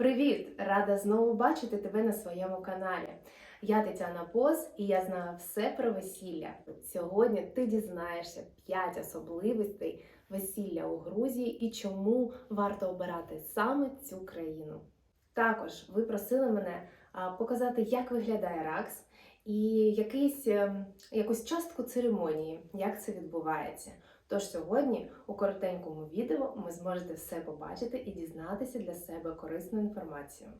Привіт! Рада знову бачити тебе на своєму каналі. Я Тетяна Поз і я знаю все про весілля. Сьогодні ти дізнаєшся 5 особливостей весілля у Грузії і чому варто обирати саме цю країну. Також ви просили мене показати, як виглядає РАКС і якийсь, ем, якусь частку церемонії, як це відбувається. Тож сьогодні у коротенькому відео ви зможете все побачити і дізнатися для себе корисну інформацію.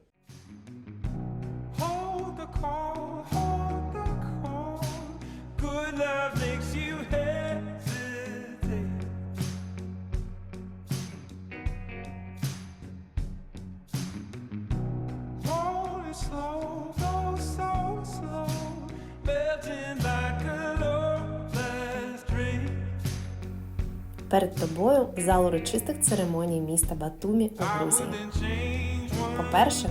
Перед тобою зал урочистих церемоній міста Батумі у Грузії. По-перше,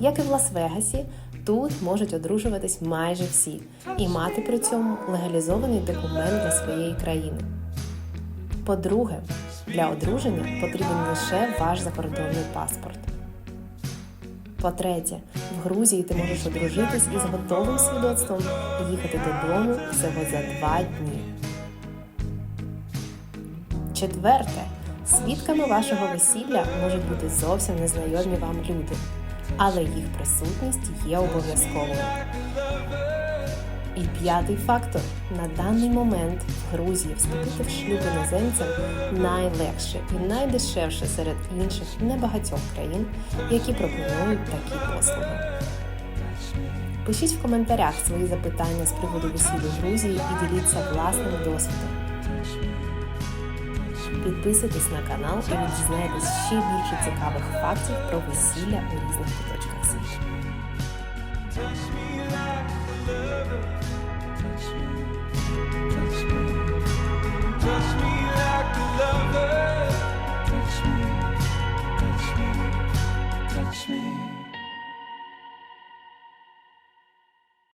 як і в Лас-Вегасі, тут можуть одружуватись майже всі і мати при цьому легалізований документ для своєї країни. По-друге, для одруження потрібен лише ваш закордонний паспорт. По-третє, в Грузії ти можеш одружитись із готовим свідоцтвом і їхати додому всього за два дні. Четверте, свідками вашого весілля можуть бути зовсім незнайомі вам люди, але їх присутність є обов'язковою. І п'ятий фактор: на даний момент в Грузії вступити в шлюб іноземцям найлегше і найдешевше серед інших небагатьох країн, які пропонують такі послуги. Пишіть в коментарях свої запитання з приводу весілля Грузії і діліться власним досвідом. Підписуйтесь на канал і ви дізнаєтесь ще більше цікавих фактів про весілля у різних куточках світу. Touch me